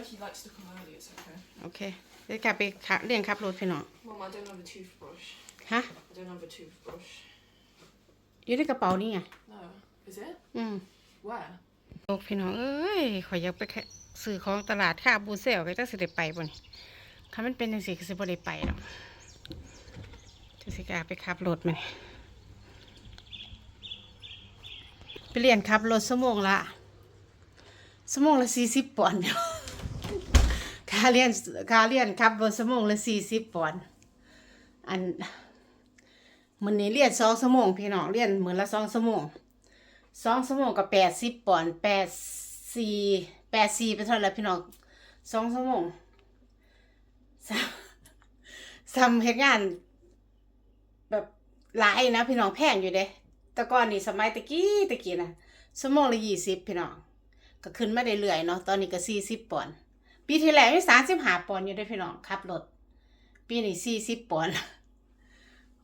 if he likes to come early, it's okay. โอเคเดี๋ยวกลับไปขับเรียนขับรถพี่น้อง Mum, I don't have a toothbrush. ฮะ I don't have a toothbrush. อยู่ในกระเป๋านี่ไง No. Is it? อืม Where? โอ้พี่น้องเอ้ยขอยอยากไปแค่ซื้อของตลาดค่าบูเซลก็จะสิได้ไปบ่นี่ถ้ามันเป็นจังซี่ก็สิบ่ได้ไปหรอกจะสิกล้าไปขับรถมันไปเรียนขับรถชั่วโมงละชั่วโมงละ40ปอนด์ค่าเรียนค่าเรียนขับรถชั่วโมงละ40ปอนด์อันมื้อนี้เรียน2ชั่วโมงพี่น้องเรียนเหมื้อละ2ชั่วโมงสองชั่วโมงกับแปดสิบปอนด์แปดสี่แปดสี่เป็นเท่าไหร่พี่น้องสองชั่วโมงซ้ำเหตุงาน แบบหลายนะ พี่น้องแพงอยู่เด้แต่ก่อนนี่สมัยตะกี้ตะกี้นะชั่วโมงละยี่สิบพี่น้องก็ขึ้นมาได้เรื่อยเนาะตอนนี้ก็สี่สิบปอนด์ ปีที่แล้วมีสามสิบห้าปอนด์อยู่ด้อพี่น้องขับรถปีนี้สี่สิบปอนด์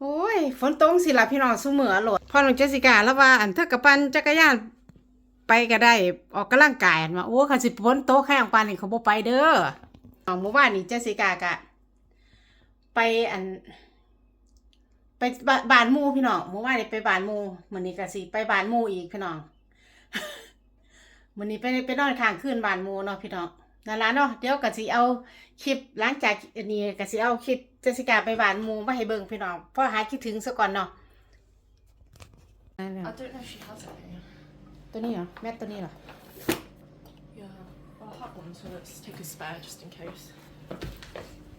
โอ้ยฝนตกสิละพี่น้องสู้มือโหลดพ่อหลวงเจสิกาแล้วว่าอันเธอกับปันจักรยานไปก็ได้ออกกำลังกายอันว่าโอ้คันสิฝนตกแค่ของปานนี่เขาบ่ไปเด้อเมื่อวานนี้เจสิกากะ ไปอัน ไปบบานมูพี่น้องเมื่อวานนี้ไปบานมู่มื้อนี้ก็สิไปบานมูอีกพี่น้องมื้อนี้ไปไปนอนค้างคืนบานมูเนาะพี่น้อง นั่นล่ะเนาะเดี๋ยวก็สิเอาคลิปหลังจากอันนี้ก็สิเอาคลิปเจสิกาไปบ้านหมู่มาให้เบิ่งพี่น้องเพราะหาคิดถึงซะก่อนเนาะ I don't know if she has it here. ตัวนี้เหรอแม่ตัวนี้เหรอ Yeah. Well, I have one, so let's take a spare just in case.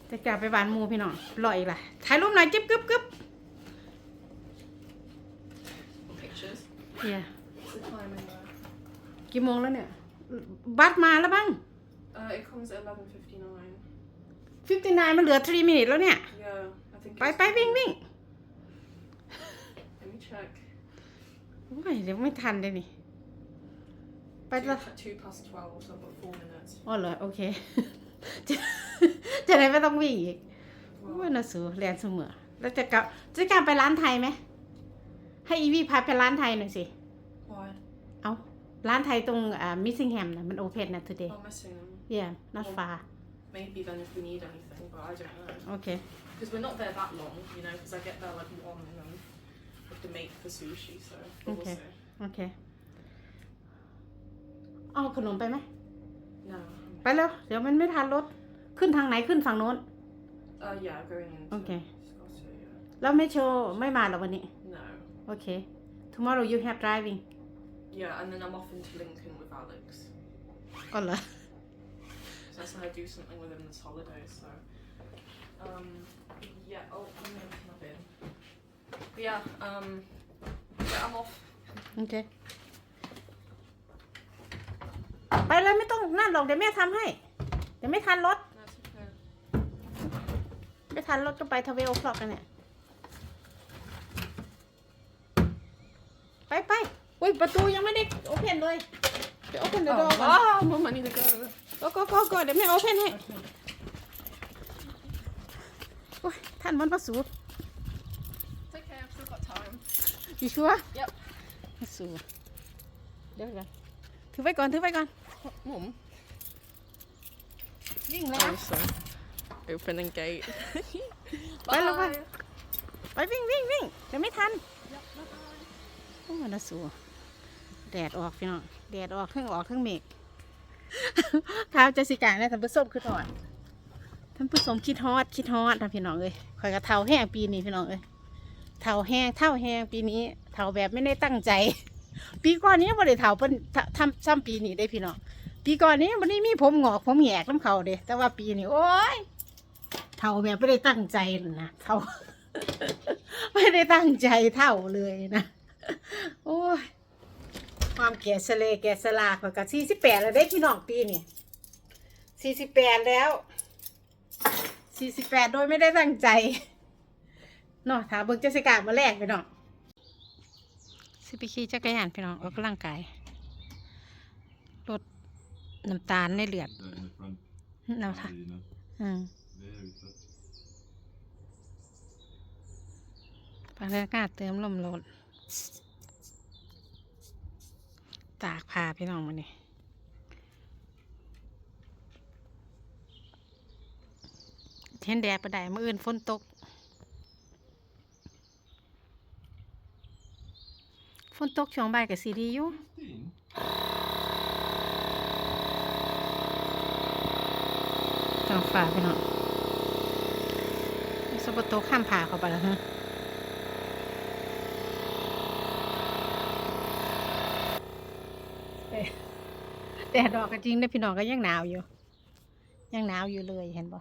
จะกลับไปบ้านหมูพี่น้องรออีกล่ะถ่ายรูปหน่อยจิ๊บกึบกึบ Pictures. เฮีย What's the time in there? กี่โมงแล้วเนี่ย บัตรมาแล้วบ้าง Uh, it comes at 11.59. 59 มันเหลือ 3 minutes แล้วเนี่ย Yeah, I think ไป it's- ไปวิ่งวิ่ง Let me check. โอ้ยเดี๋ยวไม่ทันเลยนี่ ไป Two, ละ two past 12, so I've got four minutes. อ๋อเหรอ โอเค จะจะได้ไม่ต้องวิ่งอีกโอ้ยน่าสูเรียนเสมอ แล้วจะกลับจะกลับไปร้านไทยไหม ให้อีวีพาไปร้านไทยหน่อยสิ Why? เอาร้านไทยตรงอ่ามิสซิงแฮมนะมันโอเพนนะ today I'm missing them. Yeah not far Maybe then if we need anything, but I don't know. โอเค Because we're not there that long, you know, because I get there like one and then we have to make for sushi, so but Okay. we'll see. โอเคเอาขนมไปไหม No. ไปเร็วเดี๋ยวมันไม่ทันรถ ขึ้นทางไหนขึ้นฝั่งโน้น Uh, yeah, going into Okay. Scotland, yeah. แล้วไม่โชว์ไม่มาหรอวันนี้ No. โอเค tomorrow you have driving Yeah, and then I'm off into Lincoln with Alex. ก็เหรอ So that's when I do something with him this holiday, so. Um, yeah, oh, I'm gonna come up in. But yeah, um, yeah, I'm off. โอเค ไปเลยไม่ต้องนั่นหรอกเดี๋ยวแม่ทำให้ เดี๋ยวไม่ทันรถ That's okay. ไม่ทันรถก็ไปทเวลคล็อกกันเนี่ย ไปไปอุ้ยประตูยังไม่ได้โอเพนเลยเดี๋ยวโอเพนเด Oh, อะดอก่อน ah, Mum, I need to go. ก็ก็ก็ก็เดี๋ยวแม่โอเพนให้โอ้ยท่านมันมาสู It's okay, I've still got time. อยู่ชัวร์ Yep. มาสูเดี๋ยวก่อนถือไว้ก่อนถือไว้ก่อน Mum. วิ่งแล้ว Oh, so. Opening gate. Bye, love, bye. ไปวิ่งวิ่งวิ่งเดี๋ยวไม่ทัน Yep, bye. โอ้ยนะสูแดดออกพี่น้องแดดออกเครื่องออกเครื่องเมฆ ข้าวจะสิกลางนะท่านผู้ชมคือทอดท่านผู้ชมคิดฮอดคิดฮอดนะพี่น้องเอ้ยข่อยกระเทาแห้งปีนี้พี่น้องเอ้ยเทาแห้งเท่าแห้งปีนี้เทาแบบไม่ได้ตั้งใจ ปีก่อนนี้บ่ได้เทาเป็นทำซ้ำปีนี้ได้พี่น้องปีก่อนนี้มันนี้มีผมหงอกผมแหกน้ำเขาเด้แต่ว่าปีนี้โอ้ยเทาแบบไม่ได้ตั้งใจนะเทาไม่ได้ตั้งใจเท่าเลยนะโอ้ย ความแก่สะเลแก่สลาข่อยกับสี่สิบแปดแล้วได้พี่น้องปีนี่สี่สิบแปดแล้วสี่สิบแปดโดยไม่ได้ตั้งใจเนาะถามเบิ่งเจสิกามาแรกไปเนาะสิไปขี่จักรยานพี่น้องออกกำลังกายลดน้ำตาลในเลือด That in the front, น้ำตาล you know. อืม Very tough. พนักงานเติมลมรถ จากพาพี่น้องมาเนี่ยเห็นแดดประดายมื่อื่นฝนตก ฝนตกช่วงบ่ายกับซีดีอยู่ต้องฝ่าพี่น้องสบตกข้ามผ่าเข้าไปแล้วฮะ แดดอกก็จริงนะพี่น้องก็ยังหนาวอยู่ ยังหนาวอยู่เลยเห็นบ่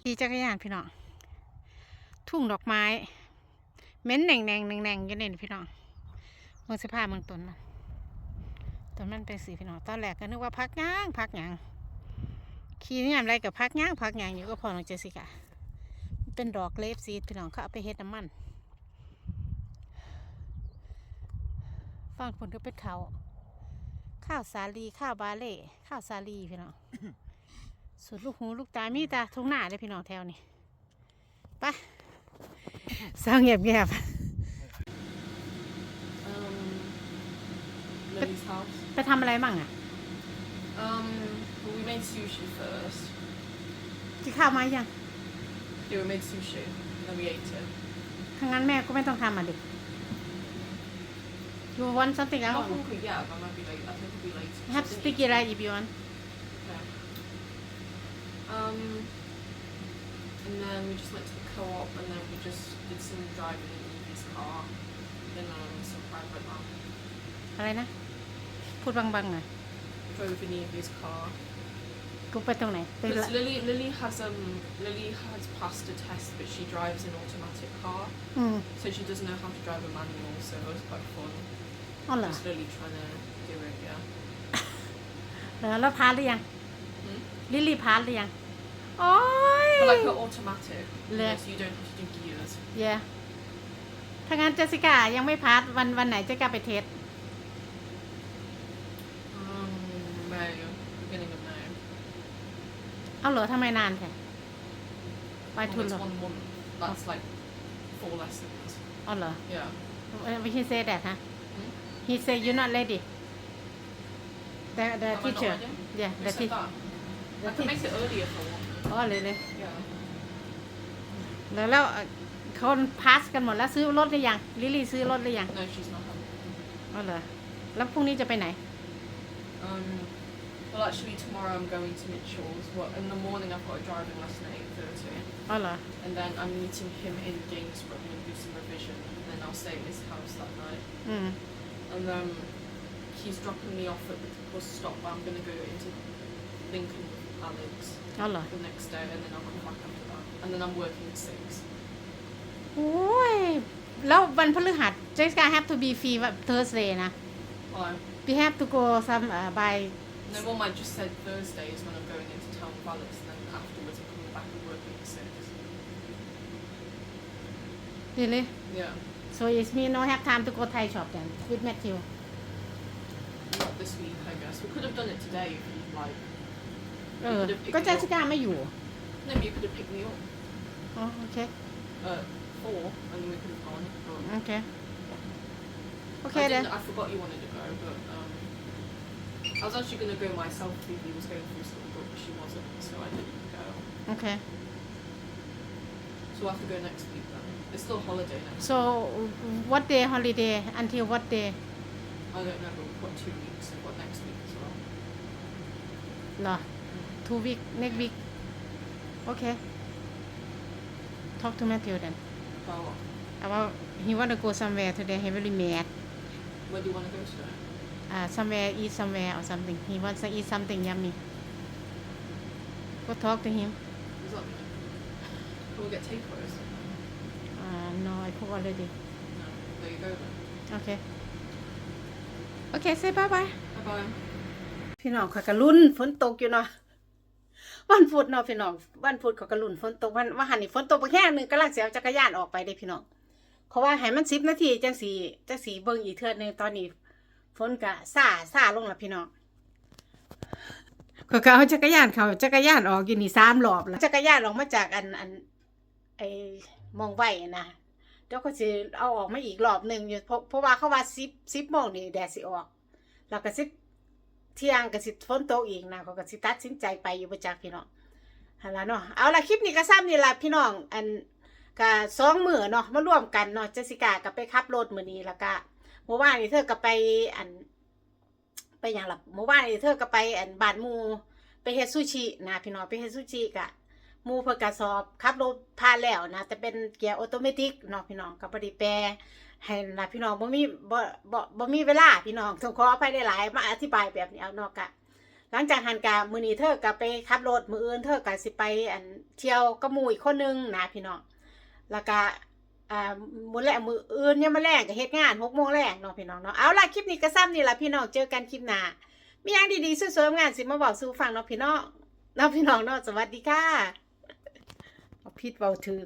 ขี่จักรยานพี่น้องทุ่งดอกไม้เหม้นแหน่งแหน่งแหน่งแหน่งอยู่นี่พี่น้องเมืองสภาพเมืองต้นมันต้นมันเป็นสีพี่น้องตอนแรกก็นึกว่าพักย่างพักย่างขี่นี่อะไรกับพักย่างพักย่างอยู่ก็พอน้องเจสสิกะเป็นดอกเลฟซีพี่น้องเขาเอาไปเฮ็ดน้ำมัน ฟังผลก็เป็นเขาข้าวสาลีข้าวบาเล่ข้าวสาลีพี่น้องสุดลูกหูลูกตามีตาทุ่งหน้าเลยพี่น้องแถวนี้ไปสร้างเงียบเงียบ Um, Lily's house. ๆไปทำอะไรมั่งอะ Um, well, we made sushi first. กินข้าวมายัง Yeah, we made sushi. And then we ate it. ถ้างั้นแม่ก็ไม่ต้องทำอะดิ you want something Not else hungry yet, but I might be late. I think we'll be late. have sticky rice if you want Okay. Um, and then we just went to the co-op, and then we just did some driving in Evie's car, in um, some private land. อะไรนะ พูดบังๆหน่อย Drove in Evie's car. กูไปตรงไหนไปละ Because Lily, Lily has um, Lily has passed a test, but she drives an automatic car, อืม so she doesn't know how to drive a manual. So it was quite fun. อ๋อเหรอ Just Lily trying to do it, yeah. เหรอแล้วพาหรือยัง Hmm? ลิลลี่พาหรือยัง โอ้ย But like her automatic, you know, Yeah. so you don't have to do gears. เย่ถ้างั้นเจสสิก้ายังไม่พาวันวันไหนเจะกล้าไปเทส เอาเหรอทำไมนานแค่ไป Well, ทุน it's เหรอ one month. That's like four lessons. เอาเหรอ Yeah. he say that ฮะ Hmm? he say you not ready the the Am I not teacher ready? yeah Who the said teacher that? I can make it earlier for one. อ๋อเลยเลย Yeah. แล้วแล้วเอ่อคนพาสกันหมดแล้วซื้อรถหรือยังลิลลี่ซื้อรถหรือยัง No, she's not having. อ๋อเหรอแล้วพรุ่งนี้จะไปไหน Um, well, actually, tomorrow I'm going to Mitchell's. Well, in the morning I've got a driving lesson at eight thirty, อ๋อเหรอ and then I'm meeting him in Gainsborough and do some revision, and then I'll stay at his house that night. อืม And then he's dropping me off at the bus stop. But I'm gonna go into Lincoln with Alex อ๋อเหรอ the next day, and then I'll come back after that. And then I'm working at six. โอ้ย แล้ววันพฤหัส Jessica have to be free วัน Thursday นะ Why? we have to go some uh, by No, Mum, I just said Thursday is when I'm going into town with Alex, and then afterwards I'm coming back and working at six. really Yeah. so it mean no have time to go Thai shop then with Matthew Not this week, I guess. We could have done it today if you'd like. เออ You could have picked ก็ me up. Jessica ไม่อยู่ Maybe you could have picked me up อ๋อโอเค at four, and then we could have gone. But โอเค โอเค I, เด้ didn't, I forgot you wanted to go, but um, I was actually going to go myself if he was going through school, but she wasn't, so I didn't go. โอเค So we'll have to go next week then. It's still holiday next so what day holiday until what day I don't know, but we've got two weeks. We've got next week as well. เหรอ two week next week โอเค talk to Matthew then Oh, about he want to go somewhere today he very mad where do you want to go today? Uh, somewhere eat somewhere or something he wants to eat something yummy go talk to him Does that mean? Can we get takeaways? uh, no I cook already No. There you go then. okay okay say bye bye Bye bye. พี่น้องขอยกระลุ่นฝนตกอยู่เนาะวันพุธเนาะพี่น้องวันพุธขอยกระลุ่นฝนตกวันว่าหันนี่ฝนตกไปแค่หนึ่งกำลังเสียจักรยานออกไปเด้พี่น้องเพราะว่าให้มันสิบนาทีจังสีจังสีเบิ่งอีกเทื่อหนึงตอนนี้ ฝนกะซาซาลงแล้วพี่น้องก็ก็เอาจักรยานเขาจักรยานออกอยู่นี่สามรอบแล้วจักรยานออกมาจากอันอันไอมองไว้นะเดี๋ยวก็สิเอาออกมาอีกรอบหนึ่งอยู่เพราะเพราะว่าเขาว่าสิบสิบโมงนี่แดดสิออกแล้วก็สิบเที่ยงก็สิฝนตกอีกนะเขาก็สิตัดสินใจไปอยู่บ่จักพี่น้องหั่นล่ะเนาะเอาล่ะคลิปนี้ก็ซ้ำนี่ล่ะพี่น้องอันก็สองมื้อเนาะมาร่วมกันเนาะเจสสิก้าก็ไปขับรถมื้อนี้แล้วก็ เมื่อวานนี้เธอก็ไปอัน ไปหยังหล่ะเมื่อวานนี้เธอก็ไปอันบานมูไปเฮซูชินะพี่น้องไปเฮซูชิกะมูเพิ่นก็สอบขับรถผ่าแล้วนะแต่เป็นเกียร์ออโตเมติกเนาะพี่น้องก็บ่ได้แปลให้ล่ะพี่น้องบ่มีบ่บ่บ่มีเวลาพี่น้องต้องขออภัยได้หลายมาอธิบายแบบนี้เอาเนาะกะ หลังจากหันกะมือนี้เธอก็ไปขับรถมืออื่นเธอก็สิไปอันเที่ยวกับมูอีกคนนึงนะพี่น้องแล้วก็ อ่ามือแรกมืออื่นเนี่ยมาแรกก็เฮ็ดงานหกโมงแรกเนาะพี่น้องเนาะเอาล่ะคลิปนี้ก็ซ้ำนี่ละพี่น้องเจอกันคลิปหน้ามีอยังดีๆสวยๆงานสิมาบอกสู่ฟังเนาะพี่น้องเนาะพี่น้องเนาะสวัสดีค่ะพิดเบาถือ